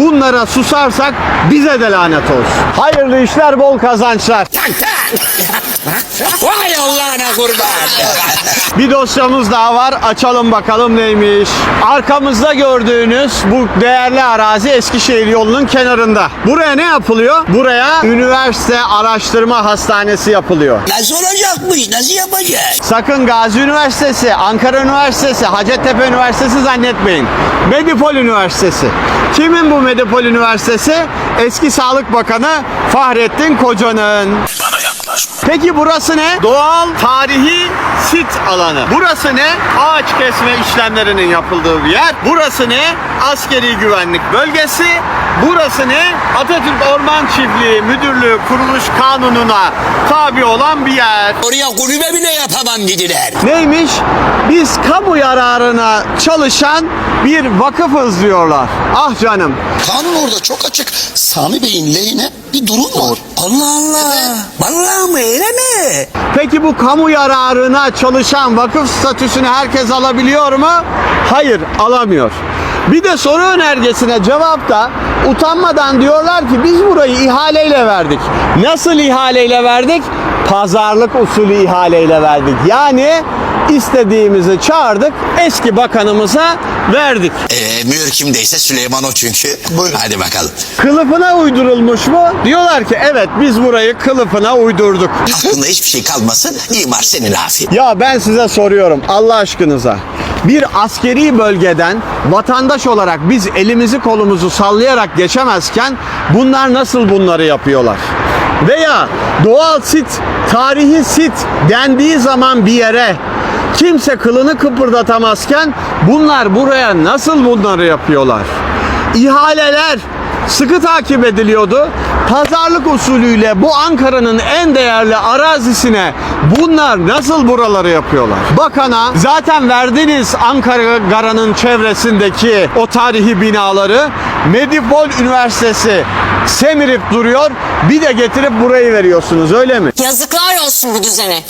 Bunlara susarsak bize de lanet olsun. Hayırlı işler, bol kazançlar. Vay Allah'ına kurban. Bir dosyamız daha var. Açalım bakalım neymiş. Arkamızda gördüğünüz bu değerli arazi Eskişehir yolunun kenarında. Buraya ne yapılıyor? Buraya üniversite araştırma hastanesi yapılıyor. Nasıl olacakmış? Nasıl yapacağız? Sakın Gazi Üniversitesi, Ankara Üniversitesi, Hacettepe Üniversitesi zannetmeyin. Medipol Üniversitesi. Kimin bu Medipol Üniversitesi? Eski Sağlık Bakanı Fahrettin Koca'nın. Bana yaklaşma. Peki burası ne? Doğal tarihi sit alanı. Burası ne? Ağaç kesme işlemlerinin yapıldığı bir yer. Burası ne? Askeri güvenlik bölgesi. Burası ne? Atatürk Orman Çiftliği Müdürlüğü kuruluş kanununa tabi olan bir yer. Oraya kulübe bile yapamam dediler. Neymiş? Biz kamu yararına çalışan bir vakıfız diyorlar. Ah canım. Kanun orada çok açık. Sami Bey'in lehine bir durum var. Allah Allah. Mı mi? Peki bu kamu yararına çalışan vakıf statüsünü herkes alabiliyor mu? Hayır, alamıyor. Bir de soru önergesine cevapta utanmadan diyorlar ki biz burayı ihaleyle verdik. Nasıl ihaleyle verdik? Pazarlık usulü ihaleyle verdik. Yani istediğimizi çağırdık, eski bakanımıza verdik. Ee, mühür kimdeyse Süleyman o çünkü. Buyurun. Hadi bakalım. Kılıfına uydurulmuş mu? Diyorlar ki evet biz burayı kılıfına uydurduk. Aklında hiçbir şey kalmasın. İmar senin afiyet. Ya ben size soruyorum Allah aşkınıza. Bir askeri bölgeden vatandaş olarak biz elimizi kolumuzu sallayarak geçemezken bunlar nasıl bunları yapıyorlar? Veya doğal sit, tarihi sit dendiği zaman bir yere kimse kılını kıpırdatamazken bunlar buraya nasıl bunları yapıyorlar? İhaleler sıkı takip ediliyordu. Pazarlık usulüyle bu Ankara'nın en değerli arazisine bunlar nasıl buraları yapıyorlar? Bakana zaten verdiniz Ankara Gara'nın çevresindeki o tarihi binaları Medipol Üniversitesi semirip duruyor. Bir de getirip burayı veriyorsunuz öyle mi? Yazıklar olsun bu düzene.